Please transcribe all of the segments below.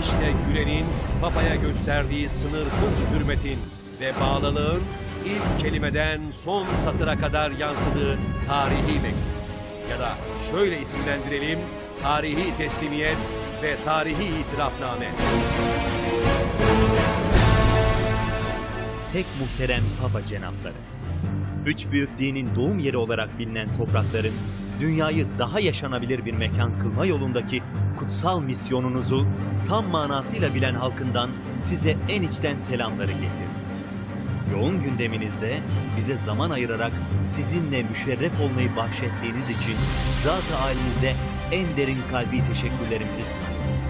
İşte Gülen'in Papa'ya gösterdiği sınırsız hürmetin ve bağlılığın ilk kelimeden son satıra kadar yansıdığı tarihi mektup. Ya da şöyle isimlendirelim, tarihi teslimiyet ve tarihi itirafname. Pek muhterem Papa Cenapları. Üç büyük dinin doğum yeri olarak bilinen toprakların dünyayı daha yaşanabilir bir mekan kılma yolundaki kutsal misyonunuzu tam manasıyla bilen halkından size en içten selamları getirdim. Yoğun gündeminizde bize zaman ayırarak sizinle müşerref olmayı bahşettiğiniz için zat-ı halinize en derin kalbi teşekkürlerimizi sunarız.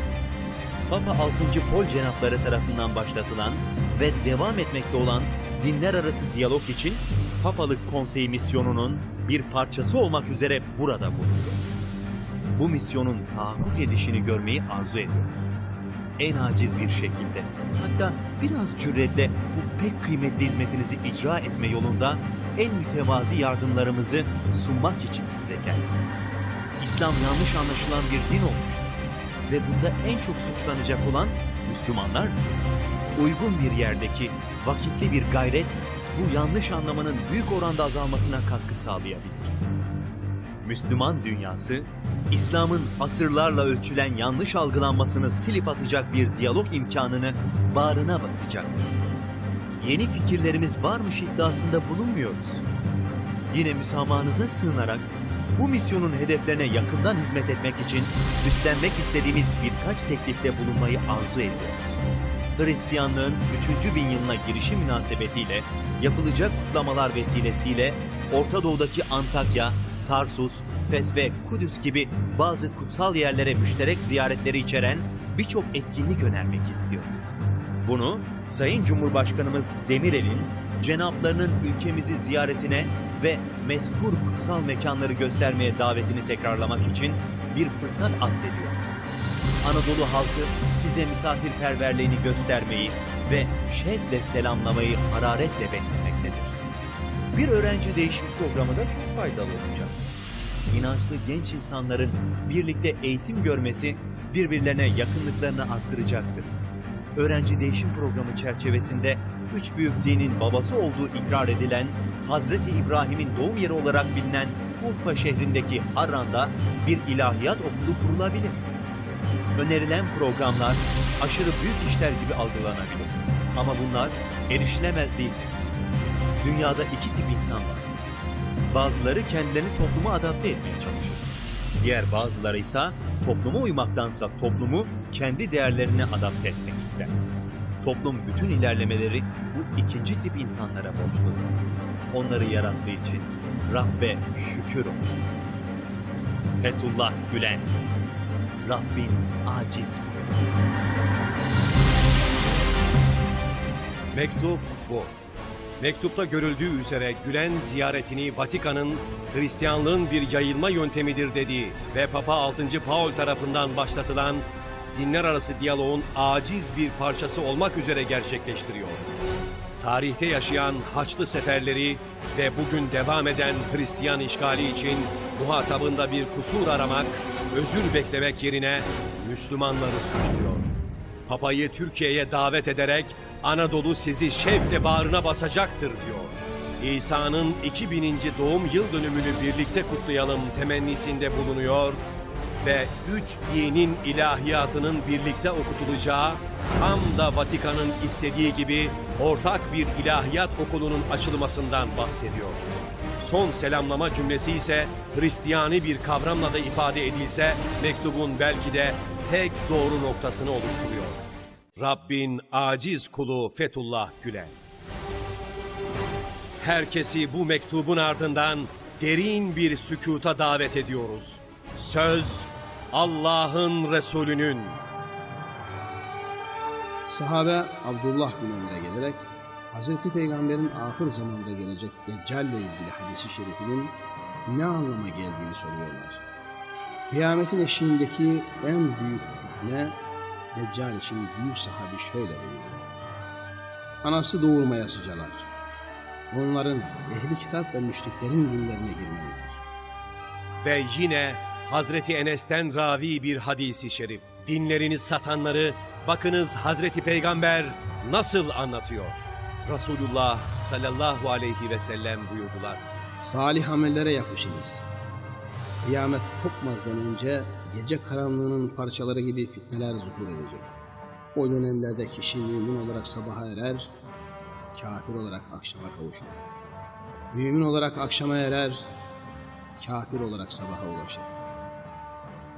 Papa 6. Pol Cenapları tarafından başlatılan ve devam etmekte olan dinler arası diyalog için Papalık Konseyi misyonunun bir parçası olmak üzere burada bulunuyoruz. Bu misyonun tahakkuk edişini görmeyi arzu ediyoruz. En aciz bir şekilde, hatta biraz cüretle bu pek kıymetli hizmetinizi icra etme yolunda en mütevazi yardımlarımızı sunmak için size geldik. İslam yanlış anlaşılan bir din olmuştur ve bunda en çok suçlanacak olan Müslümanlar. Uygun bir yerdeki vakitli bir gayret bu yanlış anlamanın büyük oranda azalmasına katkı sağlayabilir. Müslüman dünyası, İslam'ın asırlarla ölçülen yanlış algılanmasını silip atacak bir diyalog imkanını bağrına basacaktır. Yeni fikirlerimiz varmış iddiasında bulunmuyoruz. Yine müsamahınıza sığınarak bu misyonun hedeflerine yakından hizmet etmek için üstlenmek istediğimiz birkaç teklifte bulunmayı arzu ediyoruz. Hristiyanlığın 3. bin yılına girişi münasebetiyle yapılacak kutlamalar vesilesiyle Orta Doğu'daki Antakya, Tarsus, Fes ve Kudüs gibi bazı kutsal yerlere müşterek ziyaretleri içeren birçok etkinlik önermek istiyoruz. Bunu Sayın Cumhurbaşkanımız Demirel'in cenaplarının ülkemizi ziyaretine ve mezkur kutsal mekanları göstermeye davetini tekrarlamak için bir fırsat atfediyoruz. Anadolu halkı size misafirperverliğini göstermeyi ve şevkle selamlamayı hararetle beklemektedir. Bir öğrenci değişim programı da çok faydalı olacak. İnançlı genç insanların birlikte eğitim görmesi birbirlerine yakınlıklarını arttıracaktır. Öğrenci değişim programı çerçevesinde üç büyük dinin babası olduğu ikrar edilen Hazreti İbrahim'in doğum yeri olarak bilinen Urfa şehrindeki Harran'da bir ilahiyat okulu kurulabilir. Önerilen programlar aşırı büyük işler gibi algılanabilir. Ama bunlar erişilemez değil. Dünyada iki tip insan var. Bazıları kendilerini topluma adapte etmeye çalışır. Diğer bazıları ise topluma uymaktansa toplumu kendi değerlerine adapte etmek ister. Toplum bütün ilerlemeleri bu ikinci tip insanlara borçludur. Onları yarattığı için Rabbe şükür olsun. Fethullah Gülen Rabbin aciz. Mektup bu. Mektupta görüldüğü üzere Gülen ziyaretini Vatikan'ın Hristiyanlığın bir yayılma yöntemidir dediği ve Papa 6. Paul tarafından başlatılan dinler arası diyaloğun aciz bir parçası olmak üzere gerçekleştiriyor. Tarihte yaşayan Haçlı seferleri ve bugün devam eden Hristiyan işgali için muhatabında bir kusur aramak, özür beklemek yerine Müslümanları suçluyor. Papayı Türkiye'ye davet ederek Anadolu sizi şevkle bağrına basacaktır diyor. İsa'nın 2000. doğum yıl dönümünü birlikte kutlayalım temennisinde bulunuyor ve üç dinin ilahiyatının birlikte okutulacağı, tam da Vatikan'ın istediği gibi ortak bir ilahiyat okulunun açılmasından bahsediyor. Son selamlama cümlesi ise Hristiyani bir kavramla da ifade edilse mektubun belki de tek doğru noktasını oluşturuyor. Rabbin aciz kulu Fethullah Gülen. Herkesi bu mektubun ardından derin bir sükuta davet ediyoruz. Söz Allah'ın Resulünün. Sahabe Abdullah bin Ömer'e gelerek Hz. Peygamber'in ahir zamanda gelecek Deccal ile ilgili hadisi şerifinin ne anlama geldiğini soruyorlar. Kıyametin eşiğindeki en büyük fitne Deccal için büyük sahabi şöyle buyuruyor. Anası doğurmaya sıcalar. Onların ehli kitap ve müşriklerin dinlerine girmenizdir. Ve yine Hazreti Enes'ten ravi bir hadisi şerif. Dinlerini satanları bakınız Hazreti Peygamber nasıl anlatıyor. Resulullah sallallahu aleyhi ve sellem buyurdular. Salih amellere yapışınız. Kıyamet kopmazdan önce gece karanlığının parçaları gibi fitneler zuhur edecek. O dönemlerde kişi mümin olarak sabaha erer, kafir olarak akşama kavuşur. Mümin olarak akşama erer, kafir olarak sabaha ulaşır.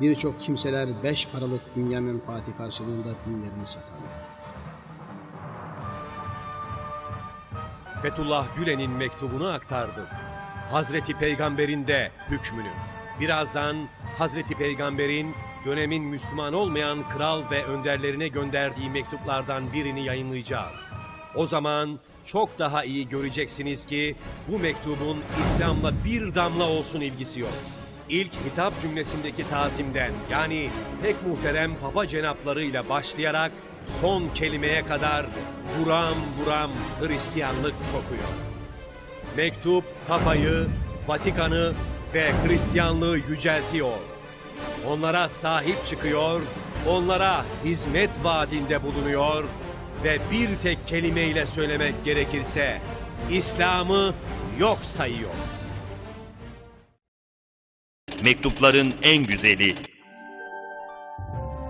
Birçok kimseler beş paralık dünya menfaati karşılığında dinlerini satarlar. Fethullah Gülen'in mektubunu aktardım. Hazreti Peygamber'in de hükmünü. Birazdan Hazreti Peygamber'in dönemin Müslüman olmayan kral ve önderlerine gönderdiği mektuplardan birini yayınlayacağız. O zaman çok daha iyi göreceksiniz ki bu mektubun İslam'la bir damla olsun ilgisi yok. İlk hitap cümlesindeki tazimden yani pek muhterem papa cenaplarıyla başlayarak son kelimeye kadar buram buram Hristiyanlık kokuyor. Mektup Papa'yı, Vatikan'ı ve Hristiyanlığı yüceltiyor. Onlara sahip çıkıyor, onlara hizmet vaadinde bulunuyor ve bir tek kelimeyle söylemek gerekirse İslam'ı yok sayıyor. Mektupların en güzeli.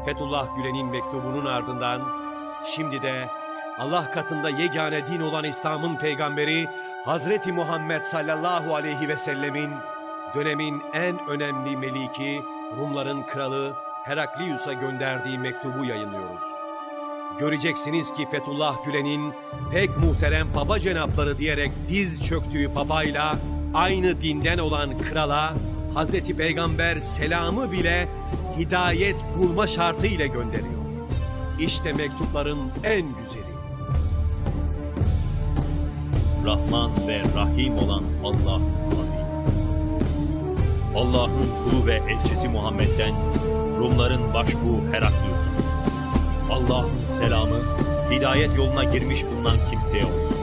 Fethullah Gülen'in mektubunun ardından şimdi de Allah katında yegane din olan İslam'ın peygamberi Hazreti Muhammed sallallahu aleyhi ve sellemin dönemin en önemli meliki Rumların kralı Heraklius'a gönderdiği mektubu yayınlıyoruz. Göreceksiniz ki Fethullah Gülen'in pek muhterem papa cenapları diyerek diz çöktüğü papayla aynı dinden olan krala Hazreti Peygamber selamı bile hidayet bulma şartıyla gönderiyor. İşte mektupların en güzeli. Rahman ve Rahim olan Allah. Allah'ın kulu ve elçisi Muhammed'den Rumların başbuğu Heraklius'a. Allah'ın selamı hidayet yoluna girmiş bulunan kimseye olsun.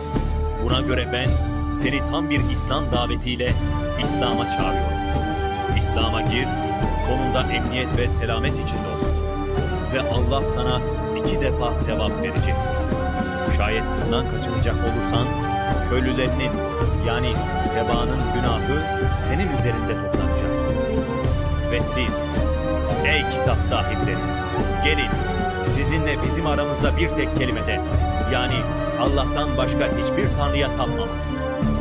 Buna göre ben seni tam bir İslam davetiyle İslam'a çağırıyorum. İslam'a gir, sonunda emniyet ve selamet içinde olursun. Ve Allah sana iki defa sevap verecek. Şayet bundan kaçınacak olursan köylülerinin yani tebaanın günahı senin üzerinde toplanacak. Ve siz ey kitap sahipleri gelin sizinle bizim aramızda bir tek kelimede yani Allah'tan başka hiçbir tanrıya tapmam.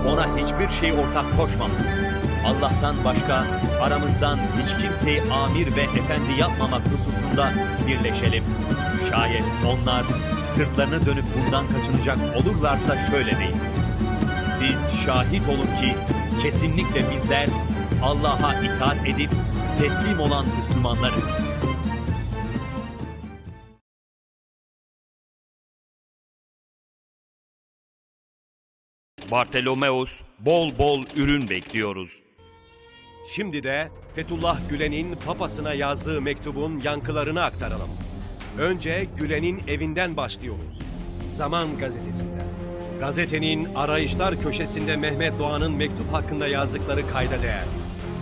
Ona hiçbir şey ortak koşmam. Allah'tan başka aramızdan hiç kimseyi amir ve efendi yapmamak hususunda birleşelim. Şayet onlar sırtlarını dönüp bundan kaçınacak olurlarsa şöyle deyiniz. Siz şahit olun ki kesinlikle bizler Allah'a itaat edip teslim olan Müslümanlarız. Bartolomeus bol bol ürün bekliyoruz. Şimdi de Fethullah Gülen'in papasına yazdığı mektubun yankılarını aktaralım. Önce Gülen'in evinden başlıyoruz. Zaman gazetesinden. Gazetenin arayışlar köşesinde Mehmet Doğan'ın mektup hakkında yazdıkları kayda değer.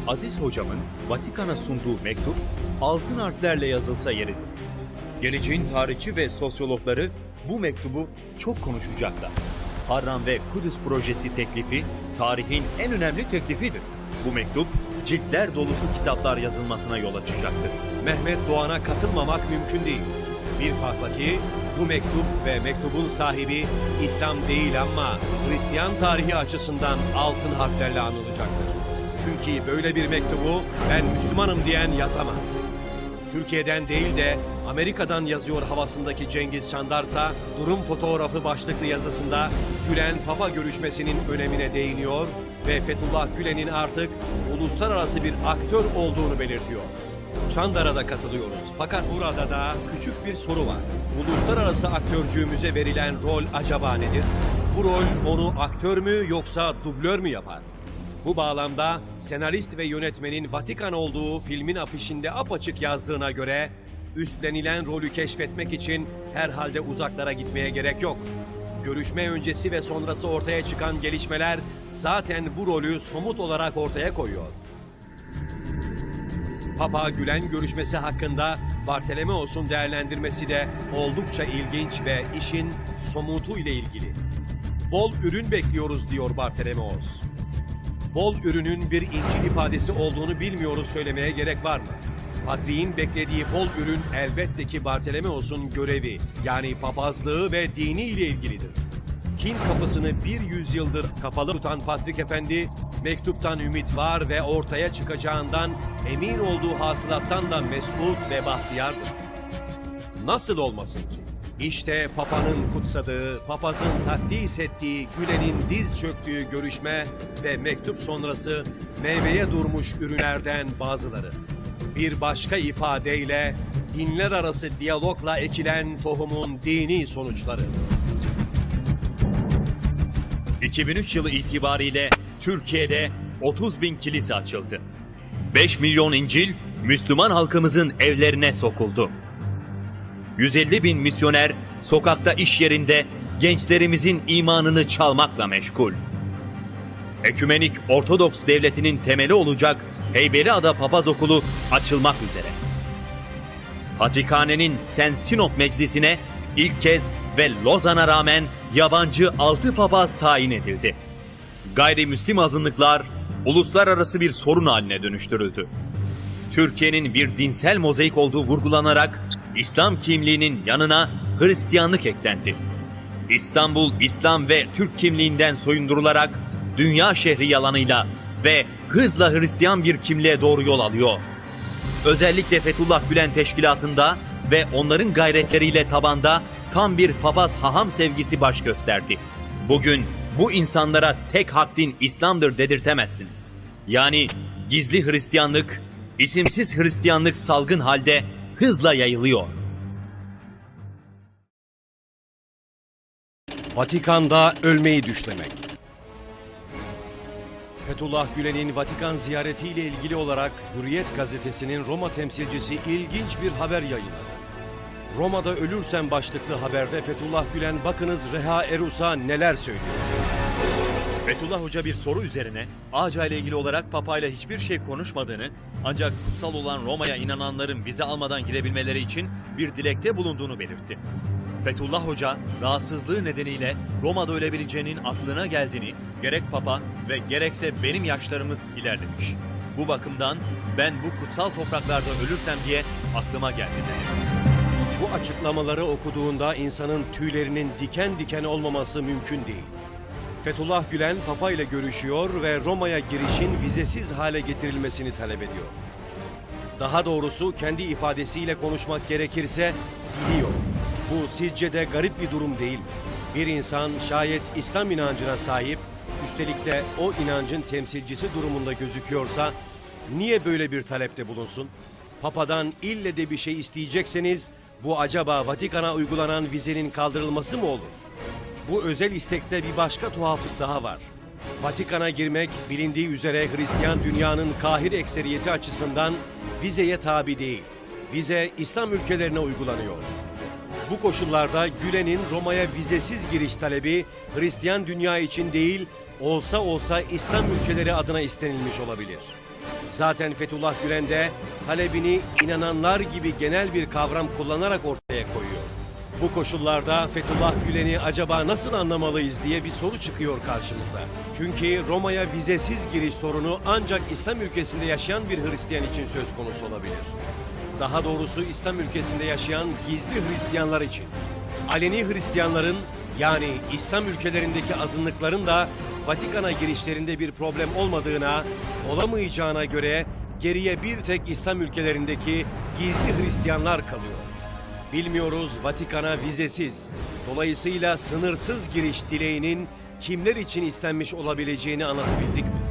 Aziz hocamın Vatikan'a sunduğu mektup altın harflerle yazılsa yeridir. Geleceğin tarihçi ve sosyologları bu mektubu çok konuşacaklar. Harran ve Kudüs projesi teklifi tarihin en önemli teklifidir. Bu mektup ciltler dolusu kitaplar yazılmasına yol açacaktır. Mehmet Doğan'a katılmamak mümkün değil. Bir farkla ki bu mektup ve mektubun sahibi İslam değil ama Hristiyan tarihi açısından altın harflerle anılacaktır. Çünkü böyle bir mektubu ben Müslümanım diyen yazamaz. Türkiye'den değil de Amerika'dan yazıyor havasındaki Cengiz Çandarsa durum fotoğrafı başlıklı yazısında Gülen Papa görüşmesinin önemine değiniyor ve Fethullah Gülen'in artık uluslararası bir aktör olduğunu belirtiyor. Çandar'a da katılıyoruz. Fakat burada da küçük bir soru var. Uluslararası aktörcüğümüze verilen rol acaba nedir? Bu rol onu aktör mü yoksa dublör mü yapar? Bu bağlamda senarist ve yönetmenin Vatikan olduğu filmin afişinde apaçık yazdığına göre üstlenilen rolü keşfetmek için herhalde uzaklara gitmeye gerek yok. Görüşme öncesi ve sonrası ortaya çıkan gelişmeler zaten bu rolü somut olarak ortaya koyuyor. Papa Gülen görüşmesi hakkında Bartolomeos'un değerlendirmesi de oldukça ilginç ve işin somutu ile ilgili. Bol ürün bekliyoruz diyor Bartolomeos. Bol ürünün bir İncil ifadesi olduğunu bilmiyoruz söylemeye gerek var mı? Patriğin beklediği bol ürün elbette ki Bartolomeos'un görevi yani papazlığı ve dini ile ilgilidir. Kin kapısını bir yüzyıldır kapalı tutan Patrik Efendi, mektuptan ümit var ve ortaya çıkacağından emin olduğu hasılattan da mesut ve bahtiyardır. Nasıl olmasın ki? İşte Papa'nın kutsadığı, papazın takdis ettiği, Gülen'in diz çöktüğü görüşme ve mektup sonrası meyveye durmuş ürünlerden bazıları. Bir başka ifadeyle dinler arası diyalogla ekilen tohumun dini sonuçları. 2003 yılı itibariyle Türkiye'de 30 bin kilise açıldı. 5 milyon İncil Müslüman halkımızın evlerine sokuldu. 150 bin misyoner sokakta iş yerinde gençlerimizin imanını çalmakla meşgul. Ekümenik Ortodoks devletinin temeli olacak Heybeliada Papaz Okulu açılmak üzere. Patrikhane'nin Sen Sinop Meclisi'ne ilk kez ve Lozan'a rağmen yabancı altı papaz tayin edildi. Gayrimüslim azınlıklar uluslararası bir sorun haline dönüştürüldü. Türkiye'nin bir dinsel mozaik olduğu vurgulanarak İslam kimliğinin yanına Hristiyanlık eklendi. İstanbul İslam ve Türk kimliğinden soyundurularak dünya şehri yalanıyla ve hızla Hristiyan bir kimliğe doğru yol alıyor. Özellikle Fethullah Gülen teşkilatında ve onların gayretleriyle tabanda tam bir papaz haham sevgisi baş gösterdi. Bugün bu insanlara tek hak din İslam'dır dedirtemezsiniz. Yani gizli Hristiyanlık, isimsiz Hristiyanlık salgın halde hızla yayılıyor. Vatikan'da ölmeyi düşlemek. Fethullah Gülen'in Vatikan ziyaretiyle ilgili olarak Hürriyet gazetesinin Roma temsilcisi ilginç bir haber yayınladı. Roma'da ölürsem başlıklı haberde Fethullah Gülen bakınız Reha Erus'a neler söylüyor. Fethullah Hoca bir soru üzerine Ağca ile ilgili olarak Papa ile hiçbir şey konuşmadığını ancak kutsal olan Roma'ya inananların vize almadan girebilmeleri için bir dilekte bulunduğunu belirtti. Fethullah Hoca rahatsızlığı nedeniyle Roma'da ölebileceğinin aklına geldiğini gerek Papa ve gerekse benim yaşlarımız ilerlemiş. Bu bakımdan ben bu kutsal topraklarda ölürsem diye aklıma geldi dedi. Bu açıklamaları okuduğunda insanın tüylerinin diken diken olmaması mümkün değil. Fethullah Gülen Papa ile görüşüyor ve Roma'ya girişin vizesiz hale getirilmesini talep ediyor. Daha doğrusu kendi ifadesiyle konuşmak gerekirse biliyor. Bu sizce de garip bir durum değil mi? Bir insan şayet İslam inancına sahip, üstelik de o inancın temsilcisi durumunda gözüküyorsa niye böyle bir talepte bulunsun? Papadan ille de bir şey isteyecekseniz bu acaba Vatikan'a uygulanan vizenin kaldırılması mı olur? Bu özel istekte bir başka tuhaflık daha var. Vatikan'a girmek bilindiği üzere Hristiyan dünyanın kahir ekseriyeti açısından vizeye tabi değil. Vize İslam ülkelerine uygulanıyor. Bu koşullarda Gülen'in Roma'ya vizesiz giriş talebi Hristiyan dünya için değil, olsa olsa İslam ülkeleri adına istenilmiş olabilir. Zaten Fethullah Gülen de talebini inananlar gibi genel bir kavram kullanarak ortaya koyuyor. Bu koşullarda Fethullah Gülen'i acaba nasıl anlamalıyız diye bir soru çıkıyor karşımıza. Çünkü Roma'ya vizesiz giriş sorunu ancak İslam ülkesinde yaşayan bir Hristiyan için söz konusu olabilir. Daha doğrusu İslam ülkesinde yaşayan gizli Hristiyanlar için. Aleni Hristiyanların yani İslam ülkelerindeki azınlıkların da Vatikan'a girişlerinde bir problem olmadığına, olamayacağına göre geriye bir tek İslam ülkelerindeki gizli Hristiyanlar kalıyor. Bilmiyoruz Vatikan'a vizesiz, dolayısıyla sınırsız giriş dileğinin kimler için istenmiş olabileceğini anlatabildik mi?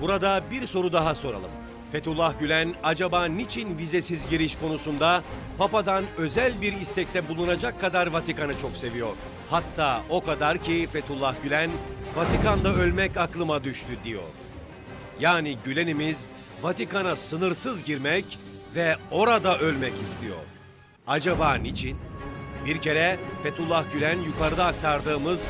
Burada bir soru daha soralım. Fethullah Gülen acaba niçin vizesiz giriş konusunda Papa'dan özel bir istekte bulunacak kadar Vatikan'ı çok seviyor? Hatta o kadar ki Fethullah Gülen Vatikan'da ölmek aklıma düştü diyor. Yani Gülen'imiz Vatikan'a sınırsız girmek ve orada ölmek istiyor. Acaba niçin? Bir kere Fethullah Gülen yukarıda aktardığımız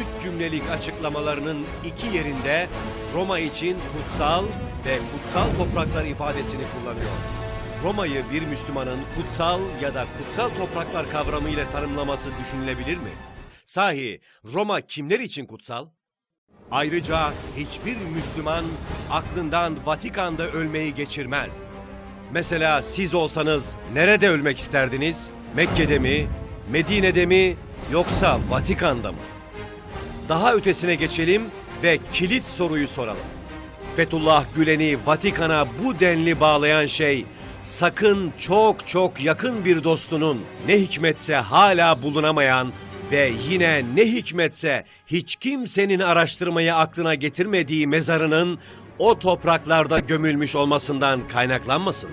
üç cümlelik açıklamalarının iki yerinde Roma için kutsal ve kutsal topraklar ifadesini kullanıyor. Roma'yı bir Müslümanın kutsal ya da kutsal topraklar kavramı ile tanımlaması düşünülebilir mi? Sahi Roma kimler için kutsal? Ayrıca hiçbir Müslüman aklından Vatikan'da ölmeyi geçirmez. Mesela siz olsanız nerede ölmek isterdiniz? Mekke'de mi, Medine'de mi yoksa Vatikan'da mı? Daha ötesine geçelim ve kilit soruyu soralım. Fethullah Gülen'i Vatikan'a bu denli bağlayan şey sakın çok çok yakın bir dostunun ne hikmetse hala bulunamayan ve yine ne hikmetse hiç kimsenin araştırmayı aklına getirmediği mezarının o topraklarda gömülmüş olmasından kaynaklanmasın.